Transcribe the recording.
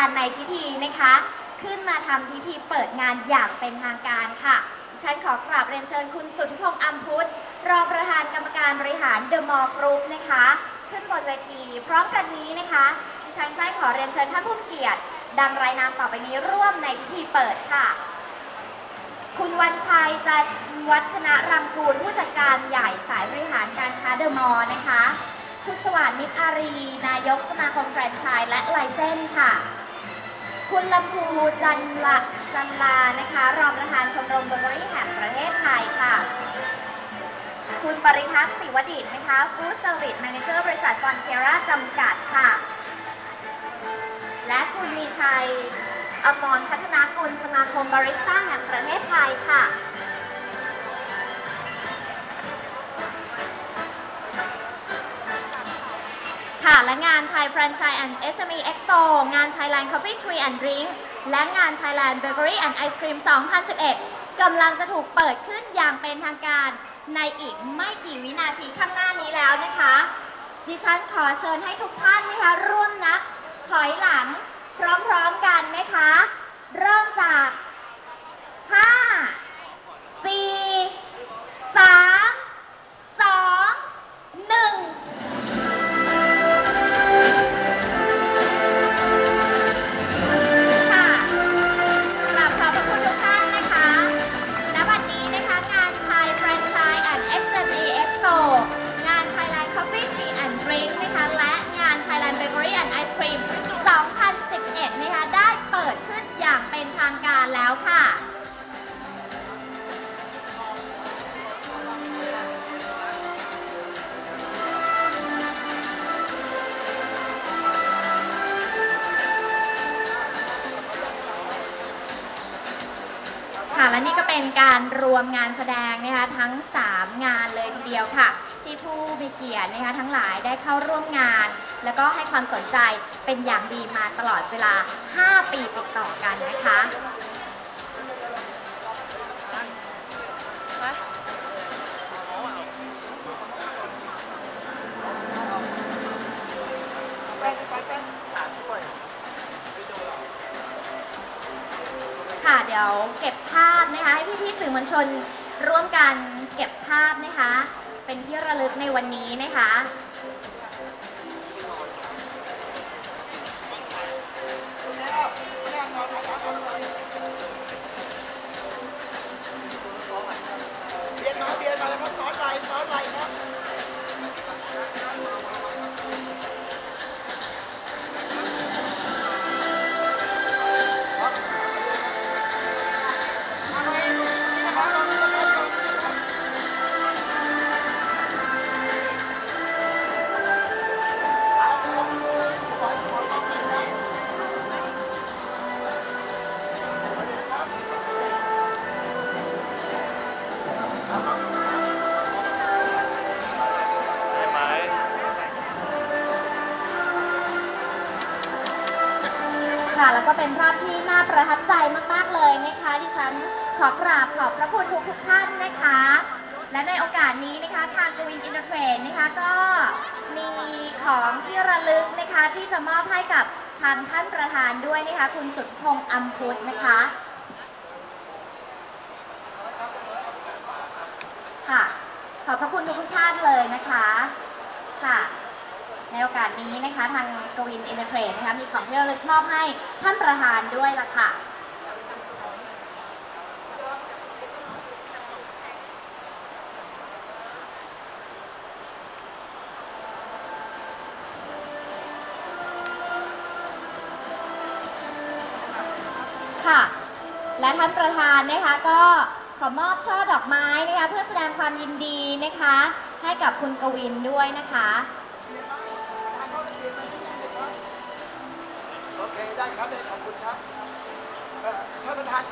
านในพิธีนะคะ ขึ้นมาทำพิธีเปิดงานอย่างเป็นทางการค่ะฉันขอกราบเรียนเชิญคุณสุทธิพงษ์อัมพุทธรองประธานกรรมการบริหารเดอะมอลล์กรุ๊ปนะคะ ขึ้นบนเวที พร้อมกันนี้นะคะดิฉันใคร่ขอเรียนเชิญท่านผู้มีเกียรติ ดังรายนามต่อไปนี้ร่วมในพิธีเปิดค่ะ คุณวันชัยจันวัฒนรังกูลผู้จัดการใหญ่สายบริหารการค้าเดอะมอลล์นะคะชุดสวัสดิ์มิตรอารี นายกสมาคมแฟรนไชส์และไลเซนส์ค่ะ คุณลำพูจันละจันลานะคะ รองประธานชมรมเบเกอรี่แห่งประเทศไทยค่ะ คุณปริทักษ์ศิวดิตนะคะฟู้ดเซอร์วิสแมเนเจอร์บริษัทฟอนเทราจำกัดค่ะ และคุณมีชัยอมรพัฒนากุลสมาคมบาริสต้าแห่งประเทศไทยค่ะ ค่ะ และงาน Thai Franchise and SME Expo งาน Thailand Coffee Tree and Drink และงาน Thailand Bakery and Ice Cream 2011 กำลังจะถูกเปิดขึ้นอย่างเป็นทางการ ในอีกไม่กี่วินาทีข้างหน้านี้แล้วนะคะ ดิฉันขอเชิญให้ทุกท่านนะคะร่วมนับถอยหลังพร้อมๆกันนะคะ ค่ะ และนี่ก็เป็นการรวมงานแสดงนะคะทั้ง 3 งานเลยทีเดียวค่ะ ที่ผู้มีเกียรตินะคะทั้งหลายได้เข้าร่วมงาน แล้วก็ให้ความสนใจเป็นอย่างดีมาตลอดเวลา 5 ปีติดต่อกันนะคะ ค่ะ เดี๋ยวเก็บภาพนะคะ ให้พี่ๆสื่อมวลชนร่วมกันเก็บภาพนะคะ เป็นที่ระลึกในวันนี้นะคะ ค่ะ แล้วก็เป็นภาพที่น่าประทับใจมาก ๆ เลยนะคะ ดิฉันขอกราบขอบพระคุณทุกทุกท่านนะคะ และในโอกาสนี้นะคะทางกวินอินเตอร์เทรนนะคะก็มีของที่ระลึกนะคะที่จะมอบให้กับทางท่านประธานด้วยนะคะ คุณสุทธพงษ์อัมพุทธนะคะค่ะขอบพระคุณทุกท่านเลยนะคะ ในโอกาสนี้นะคะทางกวินอินเตอร์เทรดนะคะมีของที่ระลึกมอบให้ท่านประธานด้วยล่ะค่ะค่ะ และท่านประธานนะคะก็ขอมอบช่อดอกไม้นะคะเพื่อแสดงความยินดีนะคะ ให้กับคุณกวินด้วยนะคะ โอเคได้ครับได้ขอบคุณครับท่านประธาน